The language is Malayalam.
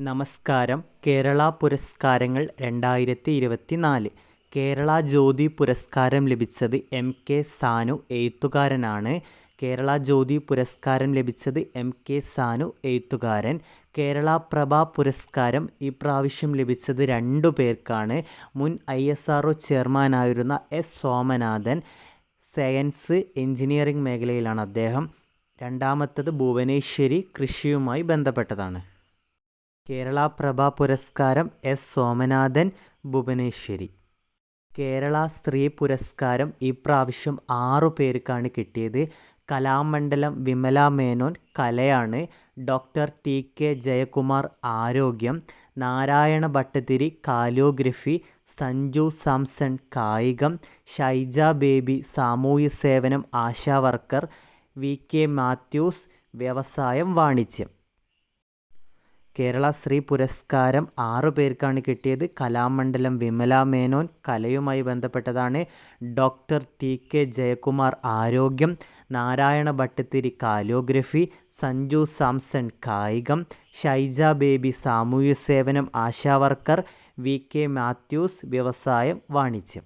നമസ്കാരം. കേരള പുരസ്കാരങ്ങൾ രണ്ടായിരത്തി ഇരുപത്തി നാല് കേരള ജ്യോതി പുരസ്കാരം ലഭിച്ചത് എം കെ സാനു എഴുത്തുകാരനാണ്. കേരള ജ്യോതി പുരസ്കാരം ലഭിച്ചത് എം കെ സാനു എഴുത്തുകാരൻ. കേരള പ്രഭ പുരസ്കാരം ഇപ്രാവശ്യം ലഭിച്ചത് രണ്ടു പേർക്കാണ്. മുൻ ഐ എസ് ആർ ഒ ചെയർമാനായിരുന്ന എസ് സോമനാഥൻ സയൻസ് എഞ്ചിനീയറിംഗ് മേഖലയിലാണ് അദ്ദേഹം. രണ്ടാമത്തത് ഭുവനേശ്വരി കൃഷിയുമായി ബന്ധപ്പെട്ടതാണ്. കേരള പ്രഭ പുരസ്കാരം എസ് സോമനാഥൻ ഭുവനേശ്വരി. കേരള സ്ത്രീ പുരസ്കാരം ഇപ്രാവശ്യം ആറു പേർക്കാണ് കിട്ടിയത്. കലാമണ്ഡലം വിമല മേനോൻ കലയാണ് ഡോക്ടർ ടി കെ ജയകുമാർ ആരോഗ്യം നാരായണ ഭട്ടതിരി കാലിയോഗ്രഫി സഞ്ജു സാംസൺ കായികം ഷൈജ ബേബി സാമൂഹ്യ സേവനം Asha worker V K Mathews വ്യവസായം വാണിജ്യം. കേരള ശ്രീ പുരസ്കാരം ആറു പേർക്കാണ് കിട്ടിയത്. കലാമണ്ഡലം വിമല മേനോൻ കലയുമായി ബന്ധപ്പെട്ടതാണ് ഡോക്ടർ ടി കെ ജയകുമാർ ആരോഗ്യം നാരായണ ഭട്ടത്തിരി കാലിയോഗ്രഫി സഞ്ജു സാംസൺ കായികം ഷൈജ ബേബി സാമൂഹ്യ സേവനം ആശാവർക്കർ വി കെ മാത്യൂസ് വ്യവസായം വാണിജ്യം.